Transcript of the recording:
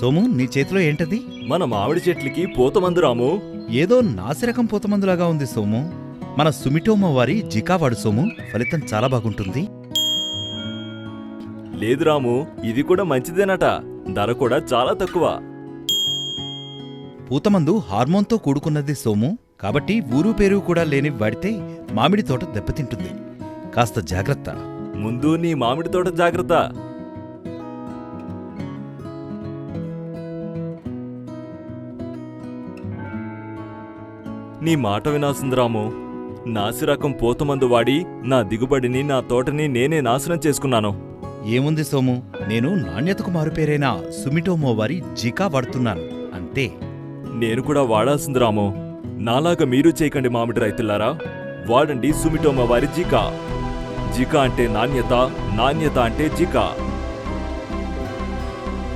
సోము నీ చేతిలో ఏంటది? మన మామిడి చెట్లకి పూతమందు రాము. ఏదో నాసిరకం పూతమందులాగా ఉంది సోము. మన సుమిటోమో వారి జికా వాడు సోము ఫలితం చాలా బాగుంటుంది. లేదు రాము ఇది కూడా మంచిదేనట. ధర కూడా చాలా తక్కువ. పూతమందు హార్మోన్తో కూడుకున్నది సోము. కాబట్టి ఊరు పేరు కూడా లేని వాడితే మామిడి తోట దెబ్బతింటుంది. కాస్త జాగ్రత్త. ముందు నీ మామిడి తోట జాగ్రత్త. నీ మాట వినాల్సింది రాము. నాసిరకం పూతమందు వాడి నా దిగుబడిని నా తోటని నేనే నాశనం చేసుకున్నాను. ఏముంది సోము? నేను నాణ్యతకు మారుపేరైన సుమిటోమో వారి జికా వాడుతున్నాను. అంతే. నేను కూడా వాడాల్సింది రాము. నాలాగా మీరు చేయకండి మామిడి రైతులారా. వాడండి సుమిటోమ వారి జికా. జికా అంటే నాణ్యత నాణ్యత అంటే జికా.